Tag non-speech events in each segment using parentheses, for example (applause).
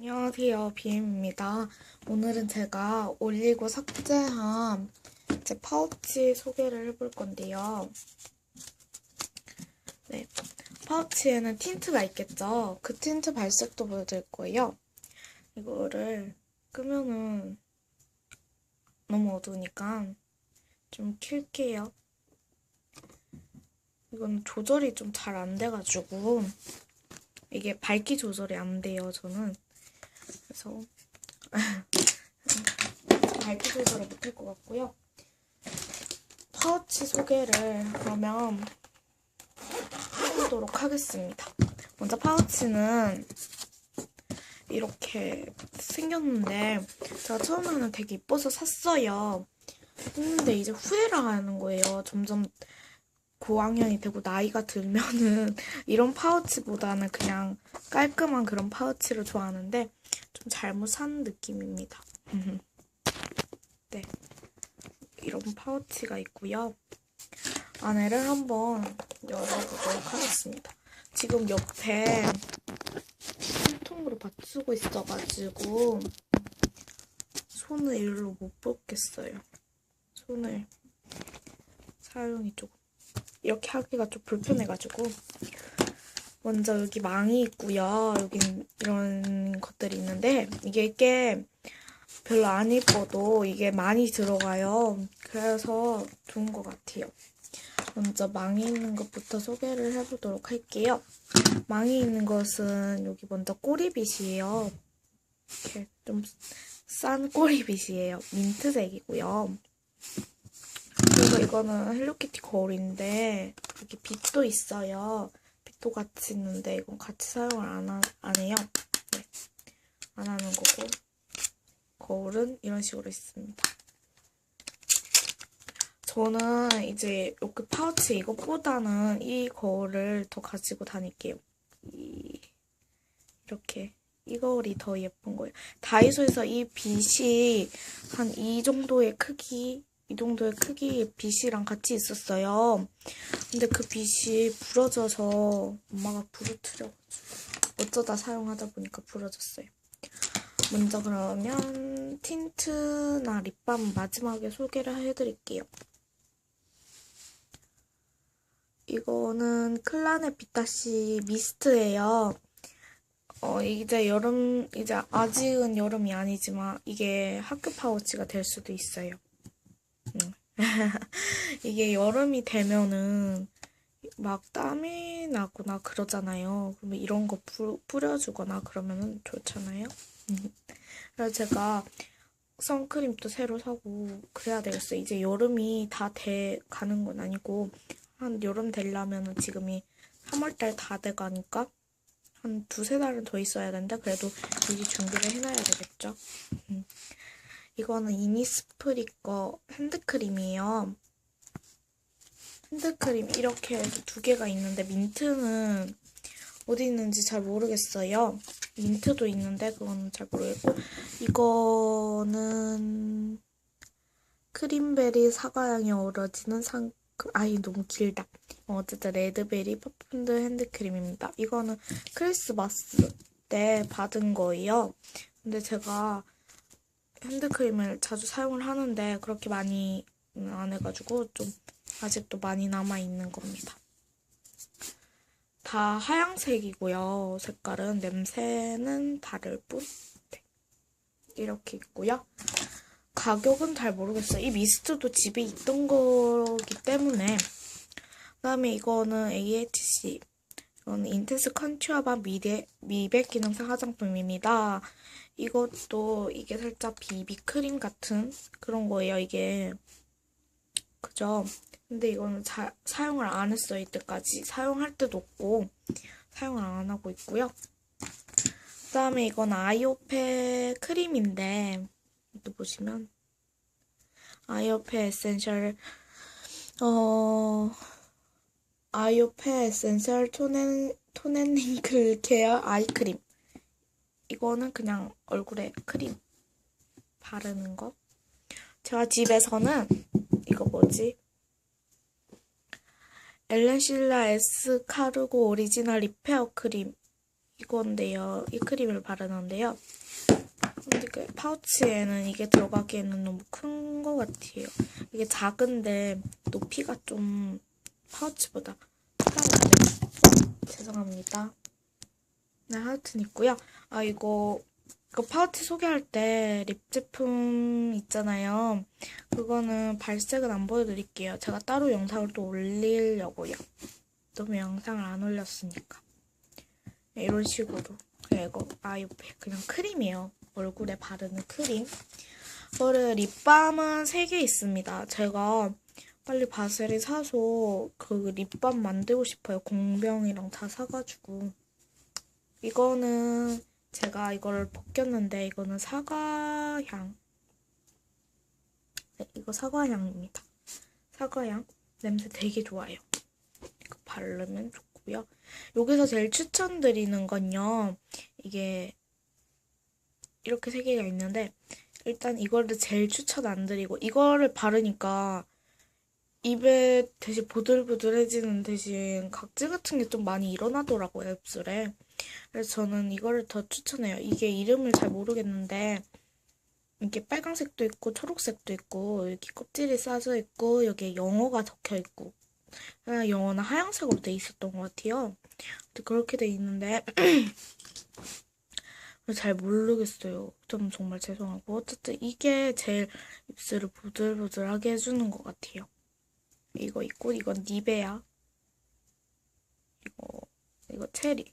안녕하세요, 비엠입니다. 오늘은 제가 올리고 삭제한 제 파우치 소개를 해볼 건데요. 네, 파우치에는 틴트가 있겠죠? 그 틴트 발색도 보여드릴 거예요. 이거를 끄면은 너무 어두우니까 좀 킬게요. 이건 조절이 좀 잘 안 돼가지고 이게 밝기 조절이 안 돼요, 저는. 그래서 (laughs) 밝기 조절을 못할 것 같고요. 파우치 소개를 그러면 해보도록 하겠습니다. 먼저 파우치는 이렇게 생겼는데 제가 처음에는 되게 이뻐서 샀어요. 했는데 이제 후회를 하는 거예요. 점점 고학년이 되고 나이가 들면은 (laughs) 이런 파우치보다는 그냥 깔끔한 그런 파우치를 좋아하는데 좀 잘못 산 느낌입니다. 네. 이런 파우치가 있고요. 안에를 한번 열어보도록 하겠습니다. 지금 옆에 손통으로 받치고 있어가지고 손을 일로 못 뽑겠어요. 손을 사용이 조금 이렇게 하기가 좀 불편해가지고 먼저 여기 망이 있고요. 여긴 이런 것들이 있는데 이게 이게 별로 안 이뻐도 이게 많이 들어가요. 그래서 좋은 것 같아요. 먼저 망이 있는 것부터 소개를 해보도록 할게요. 망이 있는 것은 여기 먼저 꼬리빗이에요. 이렇게 좀 싼 꼬리빗이에요. 민트색이고요. 그리고 이거는 헬로키티 거울인데 이렇게 빛도 있어요. 빛도 같이 있는데 이건 같이 사용을 안, 하, 안 해요. 네. 안 하는 거고 거울은 이런 식으로 있습니다. 저는 이제 이렇게 파우치 이것보다는 이 거울을 더 가지고 다닐게요. 이, 이렇게 이 거울이 더 예쁜 거예요. 다이소에서 이 빛이 한 이 정도의 크기 이 정도의 크기의 빛이랑 같이 있었어요. 근데 그 빛이 부러져서 엄마가 부러뜨려가지고 어쩌다 사용하다 보니까 부러졌어요. 먼저 그러면 틴트나 립밤 마지막에 소개를 해드릴게요. 이거는 클라네 비타시 미스트예요. 어, 이제 여름, 이제 아직은 여름이 아니지만 이게 학교 파우치가 될 수도 있어요. 음. (laughs) 이게 여름이 되면은 막 땀이 나거나 그러잖아요. 그러면 이런 거 부, 뿌려주거나 그러면은 좋잖아요. 그래서 제가 선크림도 새로 사고 그래야 되겠어요. 이제 여름이 다 돼 가는 건 아니고 한 여름 되려면은 지금이 3월달 다 돼가니까 한 두세 달은 더 있어야 되는데 그래도 미리 준비를 해놔야 되겠죠. 음. 이거는 이니스프리 거 핸드크림이에요. 핸드크림 이렇게 해서 두 개가 있는데 민트는 어디 있는지 잘 모르겠어요. 민트도 있는데 그거는 잘 모르겠고 이거는 크림베리 사과향이 어우러지는 상 아이 너무 길다. 어쨌든 레드베리 퍼퓸드 핸드크림입니다. 이거는 크리스마스 때 받은 거예요. 근데 제가 핸드크림을 자주 사용을 하는데 그렇게 많이 안 해가지고 좀 아직도 많이 남아있는 겁니다. 다 하양색이고요. 색깔은 냄새는 다를 뿐. 네. 이렇게 있고요. 가격은 잘 모르겠어요. 이 미스트도 집에 있던 거기 때문에 그 다음에 이거는 AHC 이거는 인텐스 컨츄어바 미백 기능성 화장품입니다. 이것도 이게 살짝 비비 크림 같은 그런 거예요. 이게 그죠? 근데 이거는 자, 사용을 안 했어요. 이때까지 사용할 때도 없고 사용을 안 하고 있고요. 그 다음에 이건 아이오페 크림인데 또 보시면 아이오페 에센셜 어 아이오페 에센셜 토넨 토넨링클 케어 아이크림 이거는 그냥 얼굴에 크림 바르는 거 제가 집에서는 이거 뭐지 엘렌실라 에스 카르고 오리지널 리페어 크림 이건데요. 이 크림을 바르는데요. 근데 그 파우치에는 이게 들어가기에는 너무 큰 것 같아요. 이게 작은데 높이가 좀 파우치보다 크다고 죄송합니다. 네, 하여튼 있고요. 아, 이거, 이거 파우치 소개할 때 립 제품 있잖아요. 그거는 발색은 안 보여드릴게요. 제가 따로 영상을 또 올리려고요. 너무 영상을 안 올렸으니까. 네, 이런 식으로. 이거, 아, 옆에 그냥 크림이에요. 얼굴에 바르는 크림. 이거를 립밤은 3개 있습니다. 제가 빨리 바세리 사서 그 립밤 만들고 싶어요. 공병이랑 다 사가지고. 이거는 제가 이거를 벗겼는데 이거는 사과향. 네, 이거 사과향입니다. 사과향. 냄새 되게 좋아요. 이거 바르면 좋고요. 여기서 제일 추천드리는 건요. 이게 이렇게 세 개가 있는데 일단 이거를 제일 추천 안 드리고 이거를 바르니까 입에 대신 보들보들해지는 대신 각질 같은 게 좀 많이 일어나더라고요 입술에 그래서 저는 이거를 더 추천해요 이게 이름을 잘 모르겠는데 이게 빨강색도 있고 초록색도 있고 여기 껍질이 싸져 있고 여기에 영어가 적혀 있고 그냥 영어는 하얀색으로 돼 있었던 것 같아요 그렇게 돼 있는데 (clears throat) 잘 모르겠어요. 좀 정말 죄송하고 어쨌든 이게 제일 입술을 보들보들하게 해주는 것 같아요. 이거 있고 이건 니베아 이거 이거 체리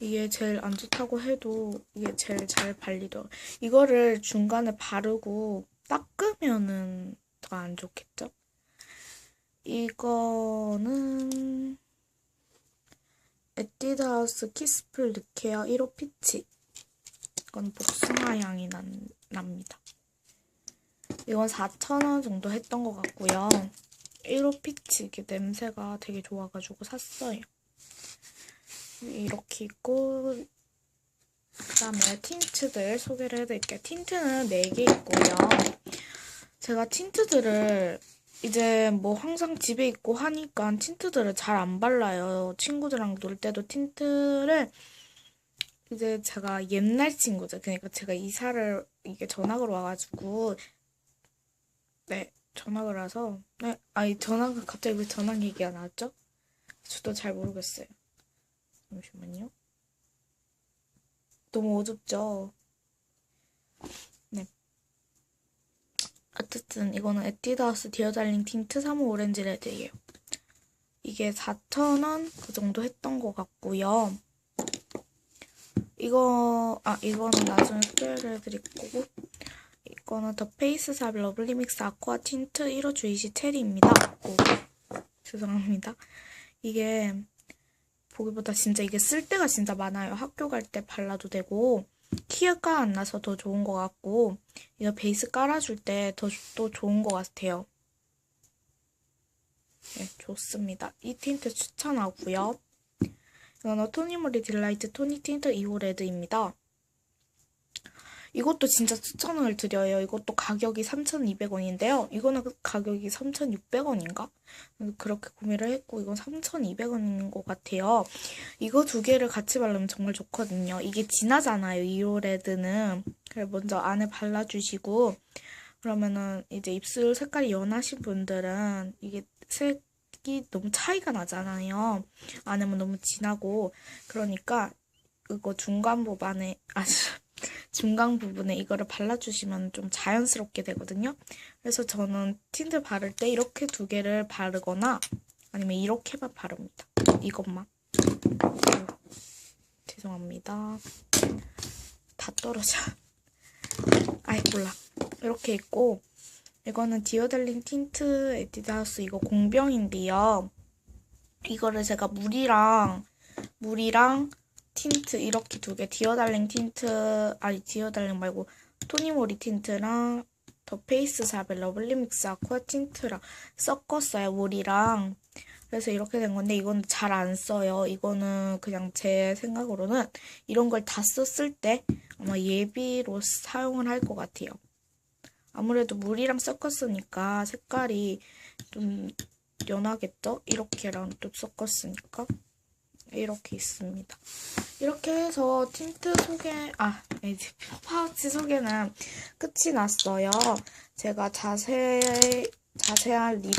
이게 제일 안 좋다고 해도 이게 제일 잘 발리더라고요. 이거를 중간에 바르고 닦으면은 더 안 좋겠죠? 이거는 에뛰드하우스 키스풀 르케어 1호 피치 이건 복숭아 향이 난, 납니다. 이건 4,000원 정도 했던 것 같고요. 1호 피치 이게 냄새가 되게 좋아가지고 샀어요. 이렇게 있고 그 다음에 틴트들 소개를 해드릴게요. 틴트는 4개 있고요. 제가 틴트들을 이제 뭐 항상 집에 있고 하니까 틴트들을 잘 안 발라요. 친구들이랑 놀 때도 틴트를 이제 제가 옛날 친구죠. 그러니까 제가 이사를 이게 전학으로 와가지고 네 전학을 와서 네 아니 전학 갑자기 왜 전학 얘기가 나왔죠? 저도 잘 모르겠어요. 잠시만요. 너무 어둡죠? 어쨌든 이거는 에뛰드하우스 디어달링 틴트 3호 오렌지 레드예요. 이게 4,000원 그 정도 했던 것 같고요. 이거 아 이거는 나중에 소개를 해드릴 거고 이 거는 더 페이스샵 러블리 믹스 아쿠아 틴트 1호 주이시 체리입니다. 오, 죄송합니다. 이게 보기보다 진짜 이게 쓸 때가 진짜 많아요. 학교 갈 때 발라도 되고 키가 안 나서 더 좋은 것 같고 이거 베이스 깔아줄 때 더 또 좋은 것 같아요. 네, 좋습니다. 이 틴트 추천하고요. 이거는 토니모리 딜라이트 토니 틴트 2호 레드입니다. 이것도 진짜 추천을 드려요. 이것도 가격이 3,200원인데요. 이거는 그 가격이 3,600원인가? 그렇게 구매를 했고 이건 3,200원인 것 같아요. 이거 두 개를 같이 바르면 정말 좋거든요. 이게 진하잖아요. 이오 레드는. 그래서 먼저 안에 발라주시고 그러면은 이제 입술 색깔이 연하신 분들은 이게 색이 너무 차이가 나잖아요. 안에는 너무 진하고 그러니까 이거 중간 부분에 아주 중간 부분에 이거를 발라주시면 좀 자연스럽게 되거든요. 그래서 저는 틴트 바를 때 이렇게 두 개를 바르거나 아니면 이렇게만 바릅니다. 이것만. 죄송합니다. 다 떨어져. 아이 몰라. 이렇게 있고 이거는 디어달링 틴트 에뛰드하우스 이거 공병인데요. 이거를 제가 물이랑 물이랑 틴트 이렇게 두 개. 디어달링 틴트 아니 디어달링 말고 토니모리 틴트랑 더 페이스 샵의 러블리믹스 아쿠아 틴트랑 섞었어요 물이랑. 그래서 이렇게 된 건데 이건 잘 안 써요. 이거는 그냥 제 생각으로는 이런 걸 다 썼을 때 아마 예비로 사용을 할 것 같아요. 아무래도 물이랑 섞었으니까 색깔이 좀 연하겠죠? 이렇게랑 또 섞었으니까 이렇게 있습니다. 이렇게 해서 틴트 소개, 아, 이제 파우치 소개는 끝이 났어요. 제가 자세, 자세한 립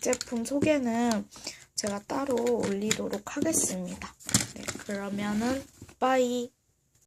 제품 소개는 제가 따로 올리도록 하겠습니다. 네, 그러면은, 빠이.